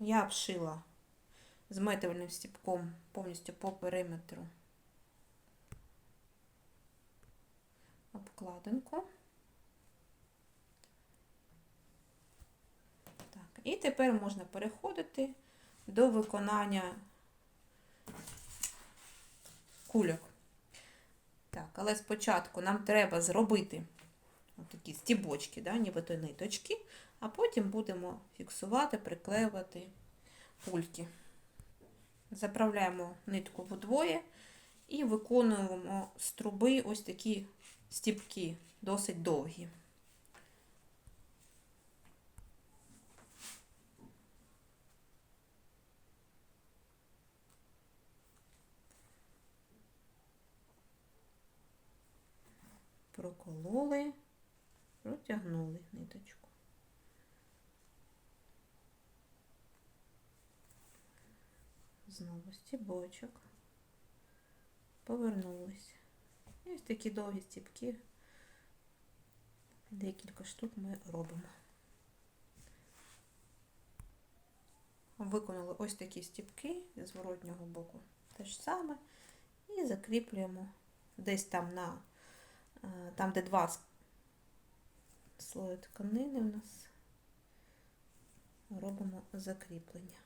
я обшила зметувальним стіпком повністю по периметру обкладинку. Так, і тепер можна переходити до виконання кульок. Так, але спочатку нам треба зробити такі стібочки, да, нібито ниточки, а потім будемо фіксувати, приклеювати кульки. Заправляємо нитку вдвоє і виконуємо з труби ось такі стібки, досить довгі. Прокололи, протягнули ниточку. Знову стібочок. Повернулись. І ось такі довгі стібки. Декілька штук ми робимо. Виконали ось такі стібки з зворотнього боку. Те ж саме. І закріплюємо десь там на е, там, де два слої тканини у нас. Робимо закріплення.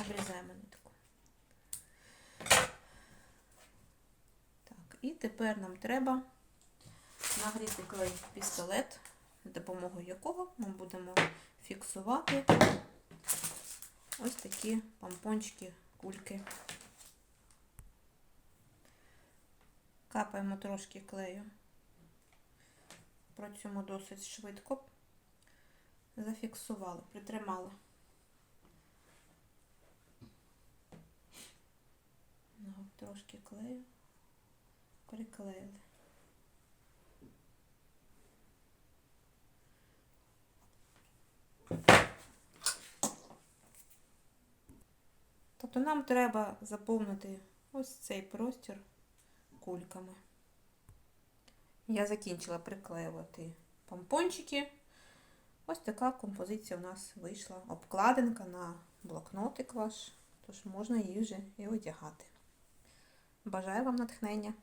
Обрізаємо нитку. Так, і тепер нам треба нагріти клей пістолет, з допомогою якого ми будемо фіксувати ось такі помпончики, кульки. Капаємо трошки клею. Працюємо досить швидко. Зафіксували, притримали. Трошки клею. Приклеїли. Тобто нам треба заповнити ось цей простір кульками. Я закінчила приклеювати помпончики. Ось така композиція у нас вийшла. Обкладинка на блокнотик ваш, тож можна її вже і одягати. Бажаю вам натхнення!